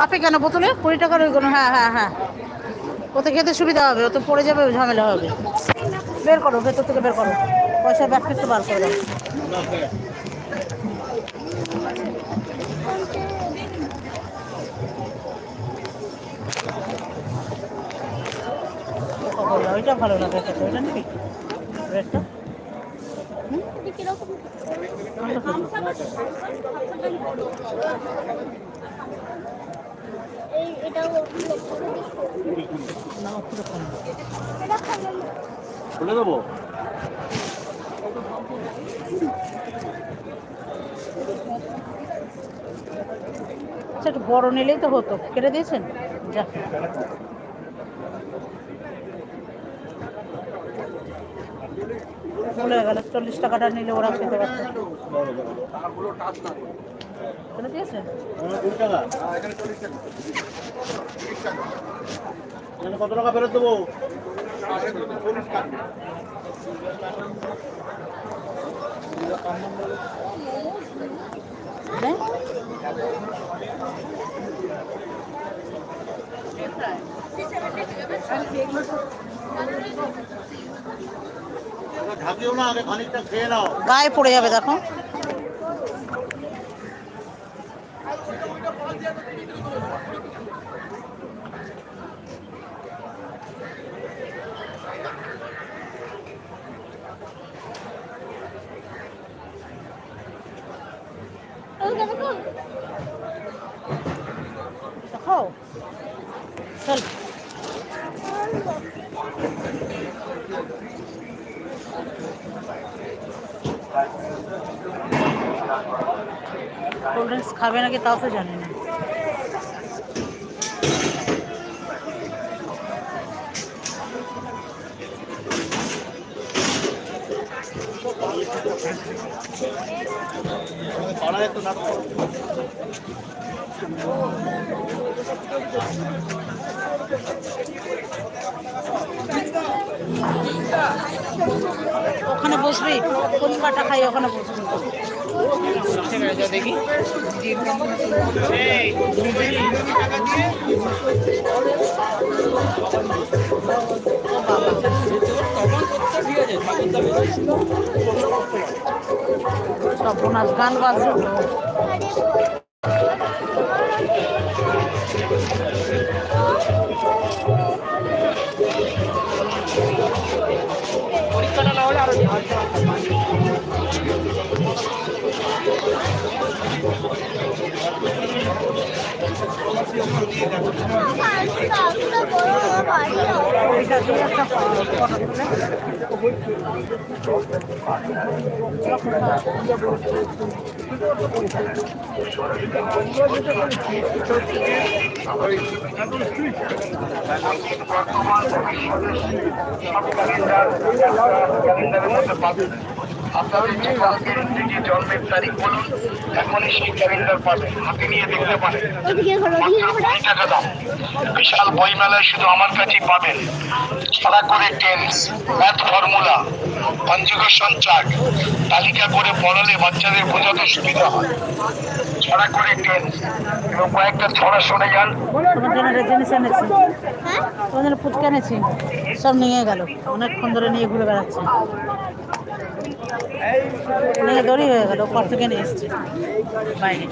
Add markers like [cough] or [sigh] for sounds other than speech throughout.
কাপে কেন? বোতলে কুড়ি টাকার ওইগুলো হ্যাঁ হ্যাঁ হ্যাঁ। ওতে খেতে সুবিধা হবে, ওতে পড়ে যাবে, ঝামেলা হবে। বের করো, ভেতর থেকে বের করো। পয়সা ব্যাগ একটু বার করে দাও। ওইটা ভালো লাগে এটাও না পুরো কম এটা খাবেন না। খুলে দেবো? আচ্ছা একটু বড় নিলেই তো হতো। কেটে দিয়েছেন? যা। চল্লিশ টাকাটা নিলে ওরা খেতে পারতো। কত টাকা ফেরত দেবো? হ্যাঁ? ঢাকিও আগে খানিকটা খেয়ে নাও। গায়ে পড়ে যাবে দেখো। দেখো চল কোল্ড ড্রিঙ্কস খাবে নাকি তাও তো জানি না। ওখানে বসবি ফুচকাটা খাই ওখানে বসবি। দেখি সর্বনাশ গান বাজছে। পরীক্ষাটা না হলে আরও পাঁচটা, একটা বড় বাড়ি হবে। ওইটা আপনাদের যে কালকের যে জন্মের তারিখ বলুন এখনই সেই ক্যালেন্ডার পাবেন হাতে নিয়ে দেখতে পারেন। কুড়ি টাকা দাম। বিশাল বইমেলায় শুধু আমার কাছেই পাবেন। ছড়া করে tense math formula conjugation chart তালিকা করে পড়ালে বাচ্চাদের বোঝাতে সুবিধা হয়। ছড়া করে টেন্স এবং কয়েকটা ছড়া শুনে যান। এনেছি। হ্যাঁ? ফুচকা এনেছি। সব নিয়ে গেল। অনেকক্ষণ ধরে নিয়ে ঘুরে বেড়াচ্ছে। নিয়ে দড়ি হয়ে গেল পর থেকে নিয়ে এসছে। বাইরে।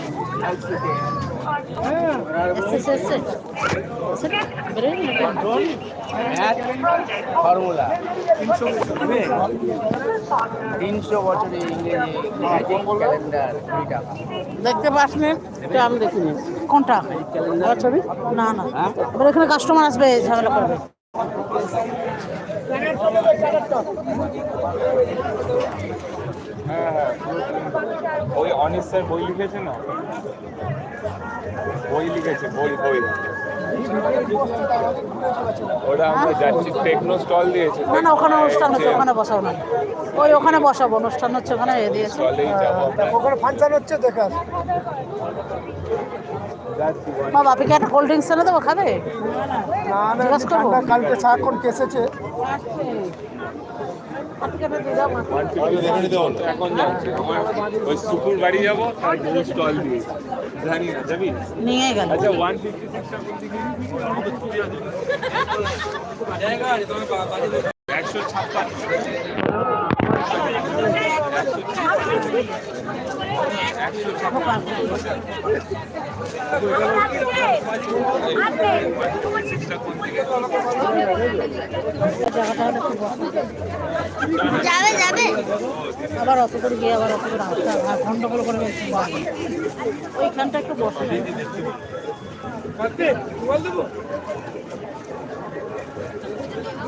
দেখতে পাস নি? এটা আমি দেখিনি কোনটা? ছবি? না না। এবার এখানে কাস্টমার আসবে ঝামেলা করবে। টাকা হ্যাঁ হ্যাঁ ওই অনিশ স্যার বই লিখেছে না? বই লিখেছে বই বই। ওটা আমরা যাচ্ছি টেকনো স্টল দিয়েছে। না না ওখানে অনুষ্ঠান হচ্ছে ওখানে বসাও না। ওই ওখানে বসাবো অনুষ্ঠান হচ্ছে ওখানে এ দিয়েছে। ওখানে ফাংশন হচ্ছে দেখে আস যাচ্ছি। মা বাপিকে একটা কোল্ড ড্রিঙ্কস এনে দেবো খাবে? না না জিজ্ঞাসা করব? কালকে সারাক্ষণ কেসেছে। ওই শুকুর বাড়ি যাব তার গরু স্টল দিয়ে জানি আচ্ছা একশো ছাপ্পান্ন যাবে যাবে। আবার অত করে গিয়ে আবার অত করে আসতে হবে। গন্ডগোল করে ওইখানটা একটু বসে মানে সেরকম ছিল দিদার দেখো আমি কি কিনেছিলাম সোনাকে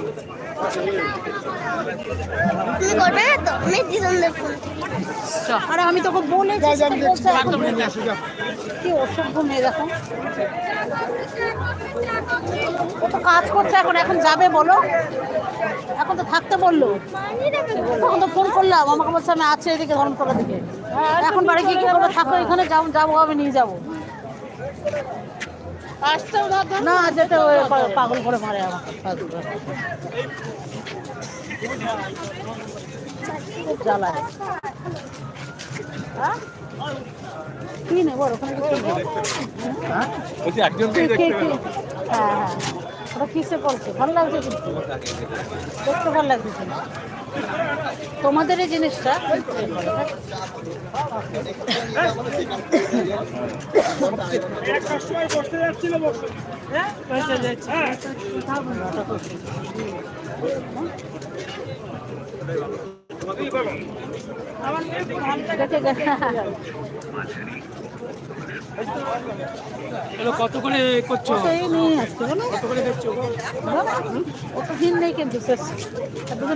তুমি করবে? না তো আমি দিদনদের ফোন আরে আমি তোকে এখন। কি অসভ্য মেয়ে দেখো। ও তো কাজ করছে এখন এখন যাবে বলো। এখন তো থাকতে বলল। তখন তো ফোন করলাম। আমাকে বলছে আমি আছে এদিকে ধর্মতলা দিকে। এখন বাড়ি গিয়ে কি করব? থাকো এখানে যাব যাব আমি নিয়ে যাব। না যেতে পাগল করে মারে। খুব জ্বালায় হ্যাঁ? কি নেব ওখানে হ্যাঁ হ্যাঁ ওটা কিসে বলছে? ভালো লাগছে কিন্তু দেখতে ভালো লাগছে। তোমাদের এই জিনিসটা দেখে গেছে কত করে করছ? কত করে দেখছ অত দিন নেই কিন্তু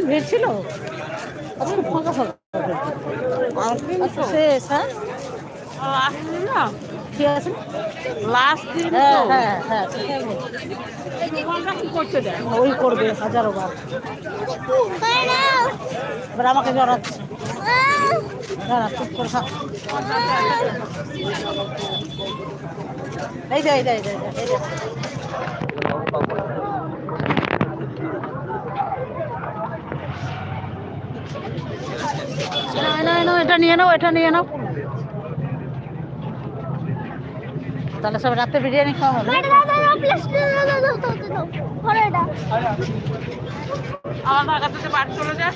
ভিড় ছিল? আজকে ফাঁকা ফাঁকা। আচ্ছা শেষ হ্যাঁ? না ঠিক আছে? লাস্ট দিন হ্যাঁ হ্যাঁ হ্যাঁ কি করতে দেয় ওই করবে হাজারো বার। এবার আমাকে জড়াচ্ছে। আহ, দাঁড়া চুপ করে এই যে এই যে এই এই যে না না না এটা নিয়ে নাও এটা নিয়ে নাও তাহলে সব রাতে বিরিয়ানি খাওয়া হবে। আমার কাছে চলে যায়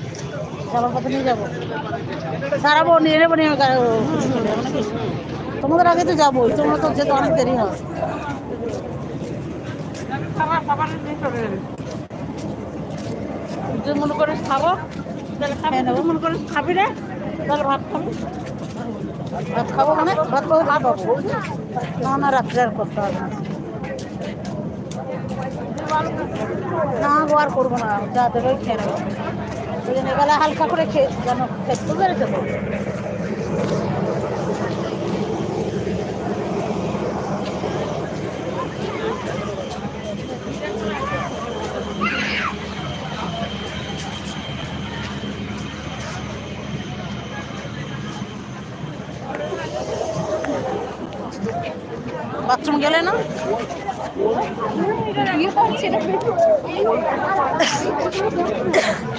যাবার পথে নিয়ে যাব। সারাবো নিয়ে নেব নিয়ে নাকি তোমাদের আগে তো যাবোই তোমরা তো যেতে অনেক দেরি হয়। যে মনে করে খাব তাহলে। তুই মনে করে খাবি রে তাহলে ভাত খাবি। ভাত খাব মানে ভাত খাব ভাত পাবো না না রাত্রে আর করতে হবে না। না আর করব না যা দেবে খেয়ে নেব। ওই জন্য এবেলা হালকা করে খেয়ে যেন খেতে পেরেছে তো বাথরুম গেলে না। [laughs]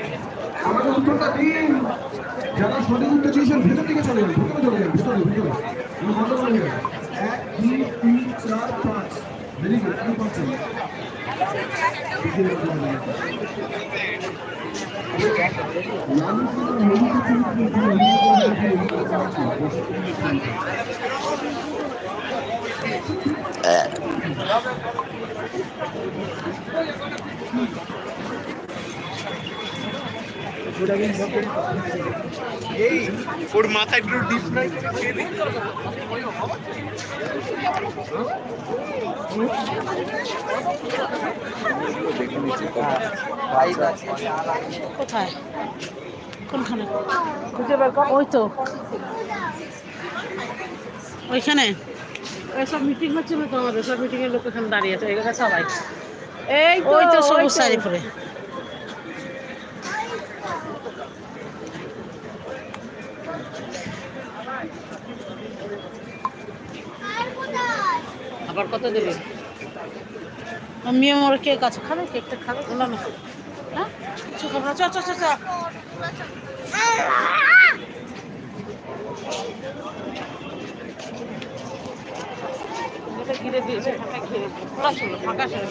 আমাকে উত্তরটা দিন যারা সঠিক উত্তর দিয়েছেন ভেতর দিকে চলে যান ভেতরে চলে যান ভেতরে ভেতরে। আমি বন্ধ করে দিলাম। এক, দুই, তিন, চার, পাঁচ। ভেরি গুড কি ওর একটু ডিপ কোথায়? কোনখানে? খুঁজে বের ওই তো। ওইখানে? সব মিটিং হচ্ছে না তো আমাদের সব মিটিং এর লোক এখানে দাঁড়িয়ে আছে। এখানে সবাই। এই ওই তো সবুজ শাড়ি পরে আবার কত দেবে? মেয়ে মোর কেক আছে খাবে? কেকটা খাবে? না না হ্যাঁ? কিছু খাবে না চ চ চ। ঘিরে দিয়েছে ফাঁকা ছিল ফাঁকা ছিল।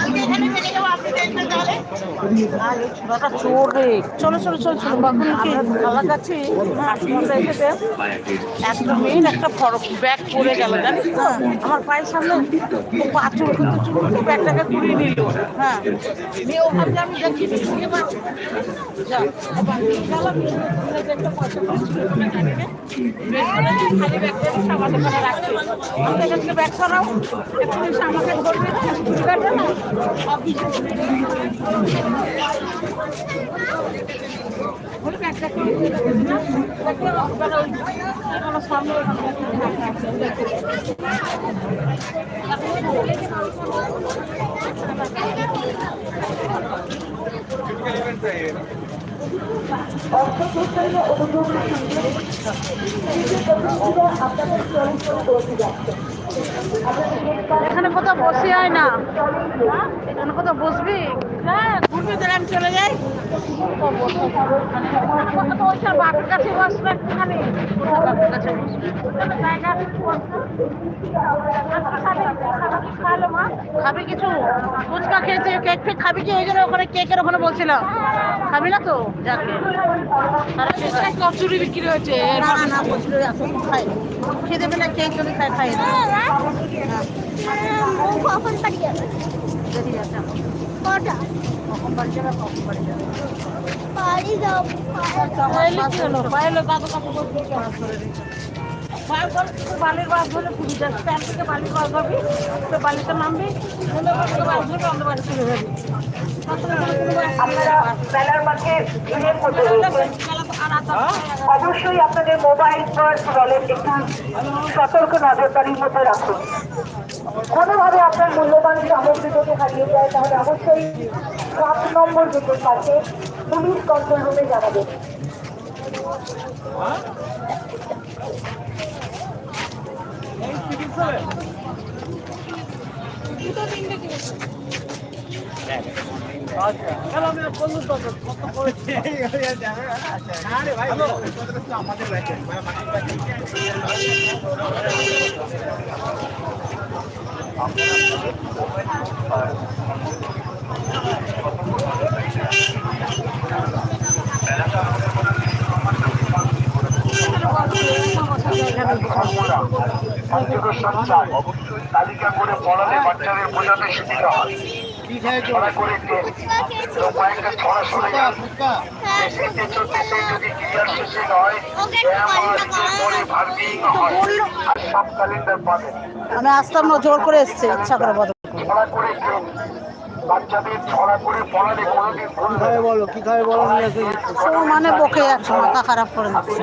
আরে এখানে চলো চলো চলো এসেছে একটা একটা ব্যাগ গেল জানিস তো? আমার পায়ের সামনে কিন্তু চুল ব্যাগটাকে ঘুরিয়ে নিল। হ্যাঁ। নিয়ে ও আমি দেখি আমাকে ধরবে। না না সব কিছু ওই ব্যাগটা করে দিয়ে রেখেছি এখানে কোথাও বসে হয় না। এখানে কোথাও বসবি? হ্যাঁ ঘুরবি আমি চলে যাই। খাবি কিছু? ফুচকা খেয়েছে কেক ফেক খাবি কি? ওই জন্য ওখানে কেকের ওখানে বলছিলাম খাবি না তো? যাকে। বিক্রি হয়েছে। না না বলছিল এখন খাই। খেতে পেলে কেক যদি খাই খাই কখন পারি যাবে। কটা? হলো বালির স্ট্যান্ড থেকে বালির বাস তো বালিতে বাস মেলার মাঠে অবশ্যই আপনাদের মোবাইল পার্স ওয়ালেট একটু সতর্ক নজরদারির মধ্যে রাখুন। কোনোভাবে আপনার মূল্যবান সামগ্রী যদি হারিয়ে যায়, তাহলে অবশ্যই সাত নম্বর গেটের পাশে পুলিশ কন্ট্রোল রুমে ফর্মুলা পঞ্চদশ চার তালিকা করে পড়ালে বাচ্চাদের বোঝাতে সুবিধা হয় আমি আসতাম না, জোর করে এসছে, ইচ্ছা করে বদল করে। বাচ্চাদের ছড়া করে পড়ালে কোনোদিন ভুল বলো? কি খাবে বলো? নিয়ে মানে বকে যাচ্ছে মাথা খারাপ করে দিচ্ছে